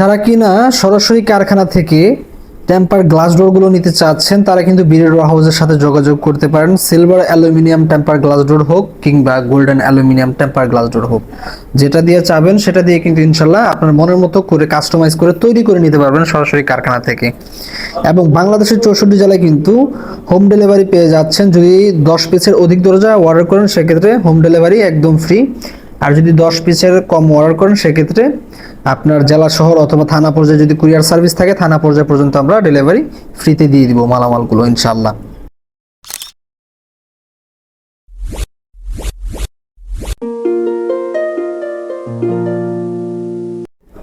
যারা কিনা সরাসরি কারখানা থেকে টেম্পার গ্লাস ডোরগুলো নিতে চাচ্ছেন, তারা কিন্তু বিরেড হাউসের সাথে যোগাযোগ করতে পারেন। Silver aluminium temper glass door হোক কিংবা golden aluminium temper glass door হোক, যেটা দিয়ে চাবেন, সেটা দিয়ে কিন্তু ইনশাল্লাহ আপনার মনের মতো করে কাস্টমাইজ করে তৈরি করে নিতে পারবেন সরাসরি কারখানা থেকে। এবং বাংলাদেশের চৌষট্টি জেলায় কিন্তু হোম ডেলিভারি পেয়ে যাচ্ছেন। যদি দশ পিসের অধিক দরজা অর্ডার করেন, সেক্ষেত্রে হোম ডেলিভারি একদম ফ্রি আর যদি দশ পিসের কম অর্ডার করেন, সেক্ষেত্রে আপনার জেলা, শহর অথবা থানা পর্যায়ে যদি কুরিয়ার সার্ভিস থাকে, থানা পর্যায়ে পর্যন্ত আমরা ডেলিভারি ফ্রিতে দিয়ে দিব মালামালগুলো ইনশাল্লাহ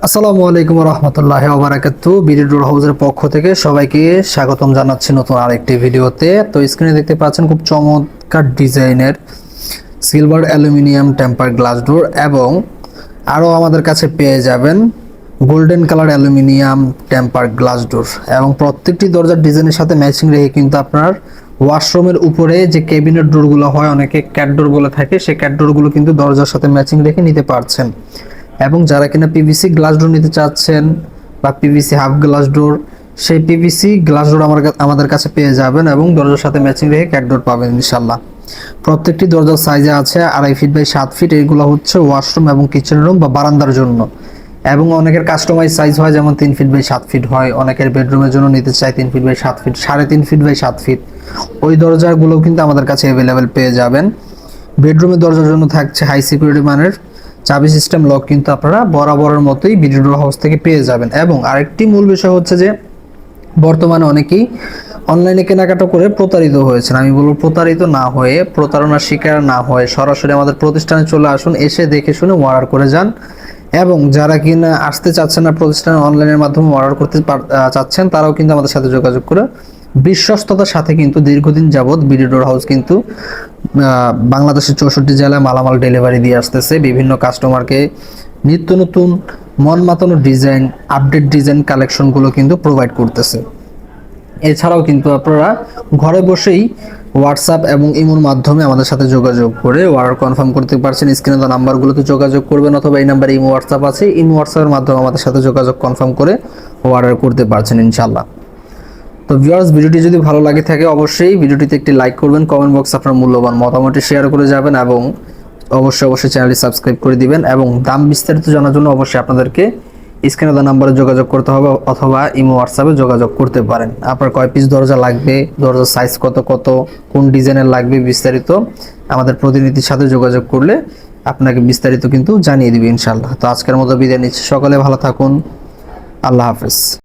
আসসালামু আলাইকুম রহমতুল্লাহ ওবরাকাতু। বিডি ডোর হাউসের পক্ষ থেকে সবাইকে স্বাগতম জানাচ্ছি নতুন আরেকটি ভিডিওতে। তো স্ক্রিনে দেখতে পাচ্ছেন, খুব চমৎকার ডিজাইনের silver aluminium temper glass door এবং আরও আমাদের কাছে পেয়ে যাবেন golden colour aluminium temper glass door এবং প্রত্যেকটি দরজার ডিজাইনের সাথে ম্যাচিং রেখে কিন্তু আপনার ওয়াশরুমের উপরে যে কেবিনেট ডোরগুলো হয়, অনেকে ক্যাট ডোর বলে থাকে, সেই ক্যাট ডোরগুলো কিন্তু দরজার সাথে ম্যাচিং রেখে নিতে পারছেন। এবং যারা কিনা পিভিসি গ্লাস ডোর নিতে চাচ্ছেন বা পিভিসি হাফ গ্লাস ডোর, সেই পিভিসি গ্লাস ডোর আমার আমাদের কাছে পেয়ে যাবেন এবং দরজার সাথে ম্যাচিং রেখে ক্যাট ডোর পাবেন ইনশাল্লাহ প্রত্যেকটি দরজার সাইজে আছে আড়াই ফিট বাই সাত ফিট এইগুলো হচ্ছে ওয়াশরুম এবং কিচেন রুম বা বারান্দার জন্য। এবং অনেকের কাস্টমাইজ সাইজ হয়, যেমন তিন ফিট বাই সাত ফিট হয়। অনেকের বেডরুমের জন্য নিতে চায় তিন ফিট বাই সাত ফিট সাড়ে তিন ফিট বাই সাত ফিট ওই দরজাগুলো কিন্তু আমাদের কাছে অ্যাভেলেবেল পেয়ে যাবেন। বেডরুমের দরজার জন্য থাকছে হাই সিকিউরিটি মানের। চাবি সিস্টেম লক কিন্তু আপনারা বরাবরের মতোই বিডিডোর হাউস থেকে পেয়ে যাবেন। এবং আরেকটি মূল বিষয় হচ্ছে যে, বর্তমানে অনেকেই অনলাইনে কেনাকাটা করে প্রতারিত হয়েছেন। আমি বলব প্রতারিত না হয়ে, প্রতারণার শিকার না হয়ে সরাসরি আমাদের প্রতিষ্ঠানে চলে আসুন, এসে দেখে শুনে অর্ডার করে যান। এবং যারা কিনা আসতে চাচ্ছেন না প্রতিষ্ঠানে অনলাইনের মাধ্যমে অর্ডার করতে চাচ্ছেন, তারাও কিন্তু আমাদের সাথে যোগাযোগ করে। বিশ্বস্ততার সাথে কিন্তু দীর্ঘদিন যাবৎ বিডিডোর হাউস কিন্তু বাংলাদেশের চৌষট্টি জেলায় মালামাল ডেলিভারি দিয়ে আসতেছে। বিভিন্ন কাস্টমারকে নিত্য নতুন মন মাতানো ডিজাইন, আপডেট ডিজাইন কালেকশনগুলো কিন্তু প্রোভাইড করতেছে। এছাড়াও কিন্তু আপনারা ঘরে বসেই হোয়াটসঅ্যাপ এবং ইমোর মাধ্যমে আমাদের সাথে যোগাযোগ করে অর্ডার কনফার্ম করতে পারছেন স্ক্রিনে দেওয়া নাম্বারগুলোতে যোগাযোগ করবেন অথবা এই নাম্বারে ইমো হোয়াটসঅ্যাপ আছে। ইমো হোয়াটসঅ্যাপের মাধ্যমে আমাদের সাথে যোগাযোগ কনফার্ম করে অর্ডার করতে পারছেন ইনশাল্লাহ তো ভিউয়ার্স ভিডিওটি যদি ভালো লাগে থাকে অবশ্যই ভিডিওটিতে একটি লাইক করবেন কমেন্ট বক্স আপনার মূল্যবান মতামতটি শেয়ার করে যাবেন এবং অবশ্যই অবশ্যই চ্যানেলটি সাবস্ক্রাইব করে দিবেন এবং দাম বিস্তারিত জানার জন্য অবশ্যই আপনাদেরকে স্ক্রিনে দেওয়া নাম্বারে যোগাযোগ করতে হবে অথবা ইমো, হোয়াটসঅ্যাপে যোগাযোগ করতে পারেন। আপনার কয় পিস দরজা লাগবে দরজার সাইজ কত কত, কোন ডিজাইনের লাগবে বিস্তারিত আমাদের প্রতিনিধির সাথে যোগাযোগ করলে আপনাকে বিস্তারিত কিন্তু জানিয়ে দিবে ইনশাল্লাহ তো আজকের মতো বিদায় নিচ্ছি। সকালে ভালো থাকুন। আল্লাহ হাফেজ।